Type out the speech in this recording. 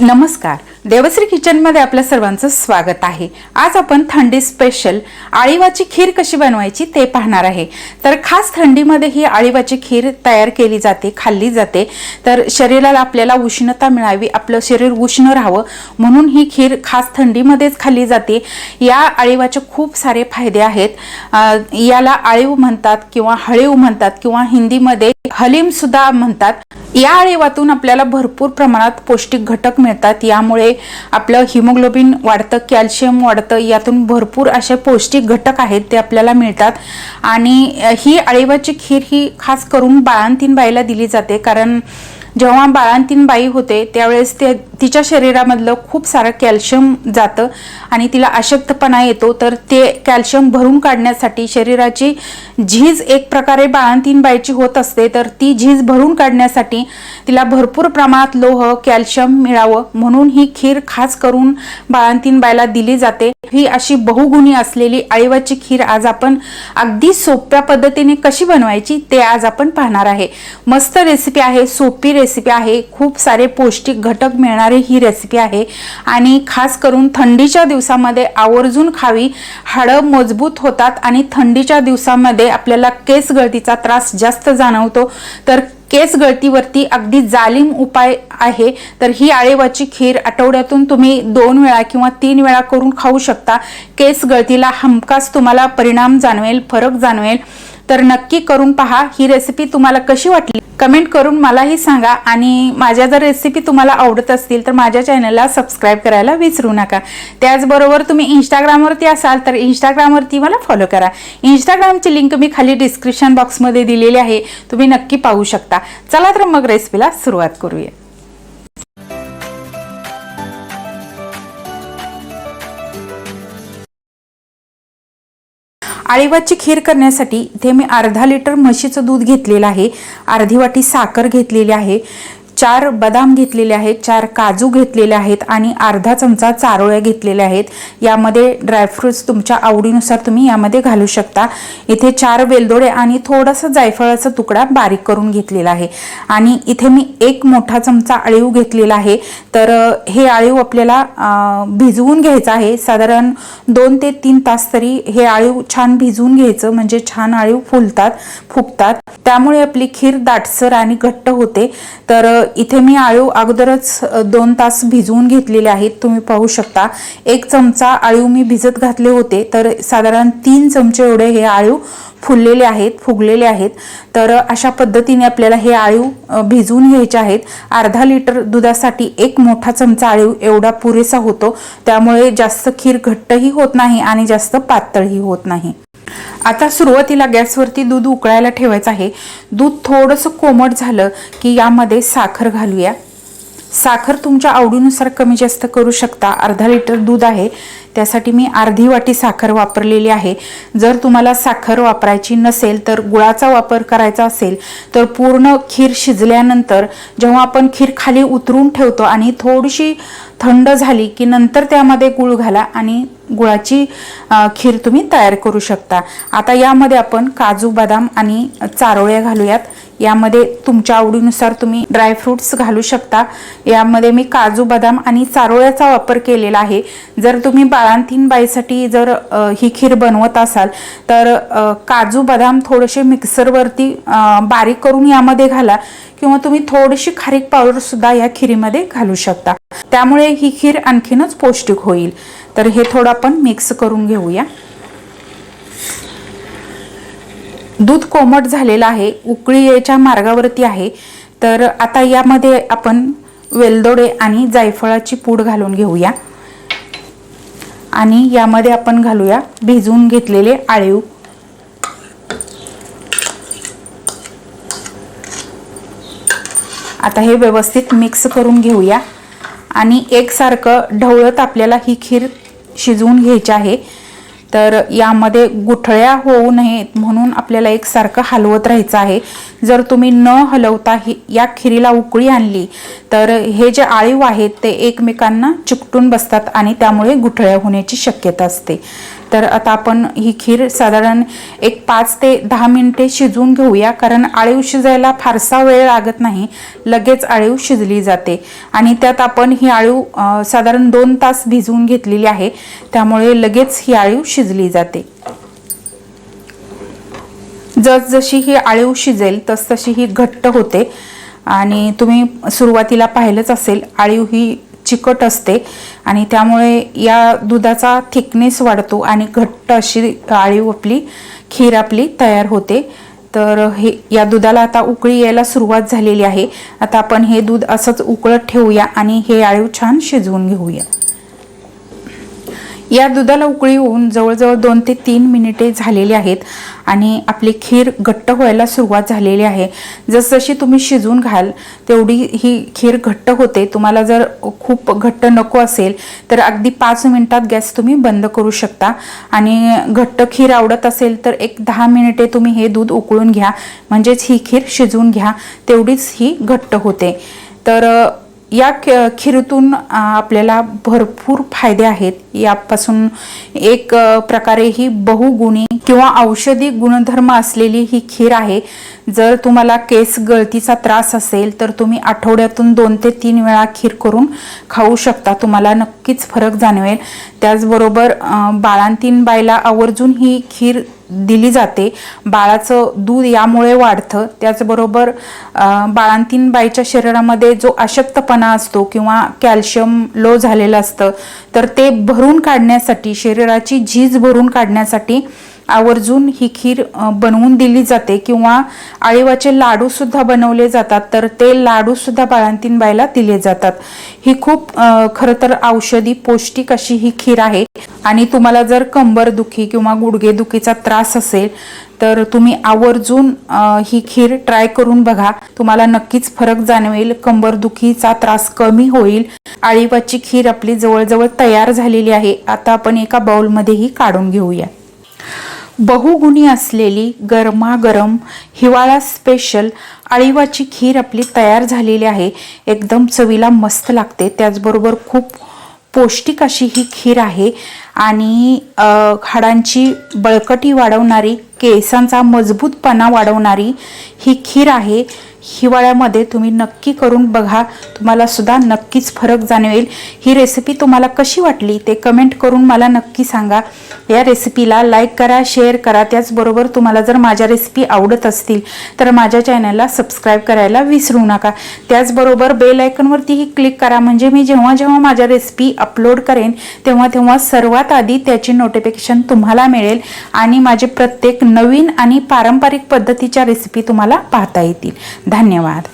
नमस्कार. देवश्री किचनमध्ये आपल्या सर्वांचं स्वागत आहे. आज आपण थंडी स्पेशल आळीवाची खीर कशी बनवायची ते पाहणार आहे. तर खास थंडीमध्ये ही आळीवाची खीर तयार केली जाते खाल्ली जाते. तर शरीराला आपल्याला उष्णता मिळावी आपलं शरीर उष्ण राहावं म्हणून ही खीर खास थंडीमध्येच खाल्ली जाते. या आळीवाचे खूप सारे फायदे आहेत. याला आळीव म्हणतात किंवा हळीव म्हणतात किंवा हिंदीमध्ये हलीम सुद्धा म्हणतात. या आळीवातून आपल्याला भरपूर प्रमाणात पौष्टिक घटक मिळतात. यामुळे आपलं हिमोग्लोबिन वाढतं कॅल्शियम वाढतं यातून भरपूर असे पौष्टिक घटक आहेत ते आपल्याला मिळतात. आणि ही अळीवाची खीर ही खास करून बाळांतीन बाईला दिली जाते. कारण जेव्हा बाळांतीन बाई होते त्यावेळेस ते तिच्या शरीरामधलं खूप सारं कॅल्शियम जातं आणि तिला अशक्तपणा येतो तर ते कॅल्शियम भरून काढण्यासाठी शरीराची झीज एक प्रकारे बाळांतीन बाईची होत असते तर ती झीज भरून काढण्यासाठी तिला भरपूर प्रमाणात लोह कॅल्शियम मिळावं म्हणून ही खीर खास करून बाळांतीन बाईला दिली जाते. ही अशी बहुगुणी असलेली आळीवाची खीर आज आपण अगदी सोप्या पद्धतीने कशी बनवायची ते आज आपण पाहणार आहे. मस्त रेसिपी आहे सोपी रेसिपी रेसिपी आहे. खूप सारे पौष्टिक घटक मिळणारी ही रेसिपी आहे. आणि खास करून थंडीच्या दिवसामध्ये आवर्जून खावी. हाडं मजबूत होतात आणि थंडीच्या दिवसामध्ये आपल्याला केस गळतीचा त्रास जास्त जाणवतो. तर केस गळतीवरती अगदी जालिम उपाय आहे. तर ही आळेवाची खीर आठवड्यातून तुम्ही दोन वेळा किंवा तीन वेळा करून खाऊ शकता. केस गळतीला हमखास तुम्हाला परिणाम जाणवेल फरक जाणवेल. तर नक्की करून पहा. ही रेसिपी तुम्हाला कशी वाटली? कमेंट करून मलाही सांगा. आणि माझ्या जर रेसिपी तुम्हाला आवडत असतील तर माझ्या चॅनलला सबस्क्राईब करायला विसरू नका. त्याचबरोबर तुम्ही इंस्टाग्रामवरती असाल तर इंस्टाग्रामवरती मला फॉलो करा. इंस्टाग्रामची लिंक मी खाली डिस्क्रिप्शन बॉक्समध्ये दिलेली आहे. तुम्ही नक्की पाहू शकता. चला तर मग रेसिपीला सुरुवात करूया. आळीवाची खीर करण्यासाठी इथे मी अर्धा लिटर म्हशीचं दूध घेतलेलं आहे. अर्धी वाटी साखर घेतलेली आहे. चार बदाम घेतलेले आहेत चार काजू घेतलेले आहेत आणि अर्धा चमचा चारोळ्या घेतलेल्या आहेत. यामध्ये ड्रायफ्रुट्स तुमच्या आवडीनुसार तुम्ही यामध्ये घालू शकता. इथे चार वेलदोडे आणि थोडासा जायफळाचा तुकडा बारीक करून घेतलेला आहे. आणि इथे मी एक मोठा चमचा अळीव घेतलेला आहे. तर हे अळीव आपल्याला भिजवून घ्यायचं आहे. साधारण दोन ते तीन तास तरी हे आळीव छान भिजवून घ्यायचं म्हणजे छान आळीव फुलतात फुगतात. त्यामुळे आपली खीर दाटसर आणि घट्ट होते. तर इथे मी आळू अगोदरच दोन तास भिजवून घेतलेले आहेत. तुम्ही पाहू शकता. एक चमचा आळीव मी भिजत घातले होते. तर साधारण तीन चमचे एवढे हे आळू फुललेले आहेत फुगलेले आहेत. तर अशा पद्धतीने आपल्याला हे आळीव भिजवून घ्यायचे आहेत. अर्धा लिटर दुधासाठी एक मोठा चमचा आळीव एवढा पुरेसा होतो. त्यामुळे जास्त खीर घट्टही होत नाही आणि जास्त पातळही होत नाही. आता सुरुवातीला गॅसवरती दूध उकळायला ठेवायचं आहे. दूध थोडंसं कोमट झालं की यामध्ये साखर घालूया. साखर तुमच्या आवडीनुसार कमी जास्त करू शकता. अर्धा लिटर दूध आहे. त्यासाठी मी अर्धी वाटी साखर वापरलेली आहे. जर तुम्हाला साखर वापरायची नसेल तर गुळाचा वापर करायचा असेल तर पूर्ण खीर शिजल्यानंतर जेव्हा आपण खीर खाली उतरून ठेवतो आणि थोडीशी थंड झाली की नंतर त्यामध्ये गुळ घाला आणि गुळाची खीर तुम्ही तयार करू शकता. आता यामध्ये आपण काजू बदाम आणि चारोळ्या घालूयात. यामध्ये तुमच्या आवडीनुसार तुम्ही ड्रायफ्रुट्स घालू शकता. यामध्ये मी काजू बदाम आणि चारोळ्याचा वापर केलेला आहे. जर तुम्ही बाळांतीन बाईसाठी जर ही खीर बनवत असाल तर काजू बदाम थोडेसे मिक्सरवरती बारीक करून यामध्ये घाला किंवा तुम्ही थोडीशी खारीक पावडरसुद्धा या खीरीमध्ये घालू शकता. त्यामुळे ही खीर आणखीनच पौष्टिक होईल. तर हे थोडं आपण मिक्स करून घेऊया. दूध कोमट झालेलं आहे उकळी मार्गावरती आहे. तर आता यामध्ये आपण वेलदोडे आणि जायफळाची पूड घालून घेऊया. आणि यामध्ये आपण घालूया भिजवून घेतलेले आळीव. आता हे व्यवस्थित मिक्स करून घेऊया. आणि एकसारखं ढवळत आपल्याला ही खीर शिजवून घ्यायची आहे. तर यामध्ये गुठळ्या होऊ नयेत म्हणून आपल्याला एकसारखं हलवत राहायचं आहे. जर तुम्ही न हलवता ही या खिरीला उकळी आणली तर हे जे आळीव आहेत ते एकमेकांना चिकटून बसतात आणि त्यामुळे गुठळ्या होण्याची शक्यता असते. तर आता आपण ही खीर साधारण एक पाच ते दहा मिनिटे शिजवून घेऊया कारण आळीव शिजायला फारसा वेळ लागत नाही. लगेच आळीव शिजली जाते. आणि त्यात आपण ही आळीव साधारण दोन तास भिजवून घेतलेली आहे. त्यामुळे लगेच ही आळीव शिजली जाते. जसजशी ही आळीव शिजेल तसतशी ही घट्ट होते. आणि तुम्ही सुरुवातीला पाहिलंच असेल आळीव ही चिकट असते आणि त्यामुळे या दुधाचा थिकनेस वाढतो आणि घट्ट अशी आळीव आपली खीर आपली तयार होते. तर हे या दुधाला आता उकळी यायला सुरुवात झालेली आहे. आता आपण हे दूध असंच उकळत ठेवूया आणि हे आळीव छान शिजवून घेऊया. या दुधाला उकळी होऊन जवळजवळ दोन ते तीन मिनिटे झालेली आहेत. आणि आपली खीर घट्ट व्हायला सुरुवात झालेली आहे. जसजशी तुम्ही शिजवून घाल तेवढी ही खीर घट्ट होते. तुम्हाला जर खूप घट्ट नको असेल तर अगदी पाच मिनिटात गॅस तुम्ही बंद करू शकता. आणि घट्ट खीर आवडत असेल तर एक दहा मिनिटे तुम्ही हे दूध उकळून घ्या. म्हणजेच ही खीर शिजवून घ्या. तेवढीच ही घट्ट होते. तर या ख- खीरीतून आपल्याला भरपूर फायदे आहेत. यापासून एक प्रकारे ही बहुगुणी किंवा औषधी गुणधर्म असलेली ही खीर आहे. जर तुम्हाला केस गळतीचा त्रास असेल तर तुम्ही आठवड्यातून दोन ते तीन वेळा खीर करून खाऊ शकता. तुम्हाला नक्कीच फरक जाणवेल. त्याचबरोबर बाळांतीन बायला आवर्जून ही खीर दिली जाते. बाळाचं दूध यामुळे वाढतं. त्याचबरोबर बाळांतीन बाईच्या शरीरामध्ये जो अशक्तपणा असतो किंवा कॅल्शियम लो झालेलं असतं तर ते भरून काढण्यासाठी शरीराची झीज भरून काढण्यासाठी आवर्जून ही खीर बनवून दिली जाते किंवा आळीवाचे लाडूसुद्धा बनवले जातात तर ते लाडूसुद्धा बाळांतीन बायला दिले जातात. ही खूप खरं तर औषधी पौष्टिक अशी ही खीर आहे. आणि तुम्हाला जर कंबरदुखी किंवा गुडघेदुखीचा त्रास असेल तर तुम्ही आवर्जून ही खीर ट्राय करून बघा. तुम्हाला नक्कीच फरक जाणवेल. कंबरदुखीचा त्रास कमी होईल. आळीवाची खीर आपली जवळजवळ तयार झालेली आहे. आता आपण एका बाउलमध्ये ही काढून घेऊया. बहुगुणी असलेली गरमागरम हिवाळा स्पेशल आळीवाची खीर आपली तयार झालेली आहे. एकदम चवीला मस्त लागते. त्याचबरोबर खूप पौष्टिक अशी ही खीर आहे. आणि हाडांची बळकटी वाढवणारी केसांचा मजबूतपणा वाढवणारी ही खीर आहे. हिवाळ्यामध्ये तुम्ही नक्की करून बघा. तुम्हाला सुद्धा नक्कीच फरक जाणवेल. ही रेसिपी तुम्हाला कशी वाटली ते कमेंट करून मला नक्की सांगा. या रेसिपीला लाईक करा शेअर करा. त्याचबरोबर तुम्हाला जर माझ्या रेसिपी आवडत असतील तर माझ्या चॅनलला सबस्क्राईब करायला विसरू नका. त्याचबरोबर बेल आयकनवरतीही क्लिक करा. म्हणजे मी जेव्हा जेव्हा माझ्या रेसिपी अपलोड करेन तेव्हा तेव्हा सर्वात आधी त्याची नोटिफिकेशन तुम्हाला मिळेल आणि माझे प्रत्येक नवीन आणि पारंपरिक पद्धतीच्या रेसिपी तुम्हाला पाहता येतील. धन्यवाद